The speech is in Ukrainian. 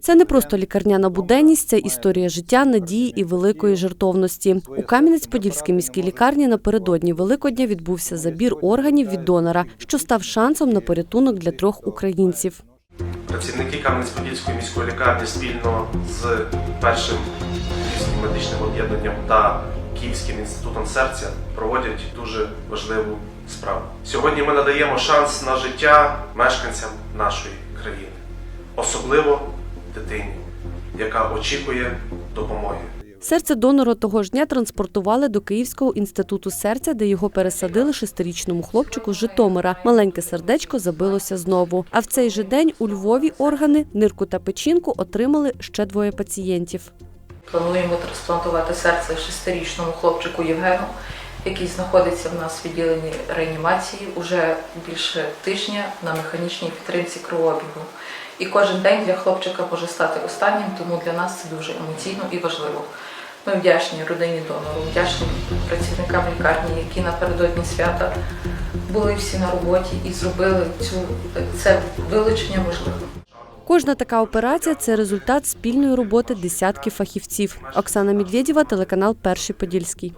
Це не просто лікарняна буденність, це історія життя, надії і великої жертовності. У Кам'янець-Подільській міській лікарні напередодні Великодня відбувся забір органів від донора, що став шансом на порятунок для трьох українців. Працівники Кам'янець-Подільської міської лікарні спільно з першим Київським медичним об'єднанням та Київським інститутом серця проводять дуже важливу справу. Сьогодні ми надаємо шанс на життя мешканцям нашої країни, особливо дитині, яка очікує допомоги. Серце донора того ж дня транспортували до Київського інституту серця, де його пересадили шестирічному хлопчику з Житомира. Маленьке сердечко забилося знову. А в цей же день у Львові органи, нирку та печінку отримали ще двоє пацієнтів. Плануємо трансплантувати серце шестирічному хлопчику Євгену, який знаходиться в нас в відділенні реанімації уже більше тижня на механічній підтримці кровообігу. І кожен день для хлопчика може стати останнім, тому для нас це дуже емоційно і важливо. Ми вдячні родині донору, вдячні працівникам лікарні, які напередодні свята були всі на роботі і зробили цю це вилучення можливим. Кожна така операція це результат спільної роботи десятків фахівців. Оксана Медведєва, телеканал Перший Подільський.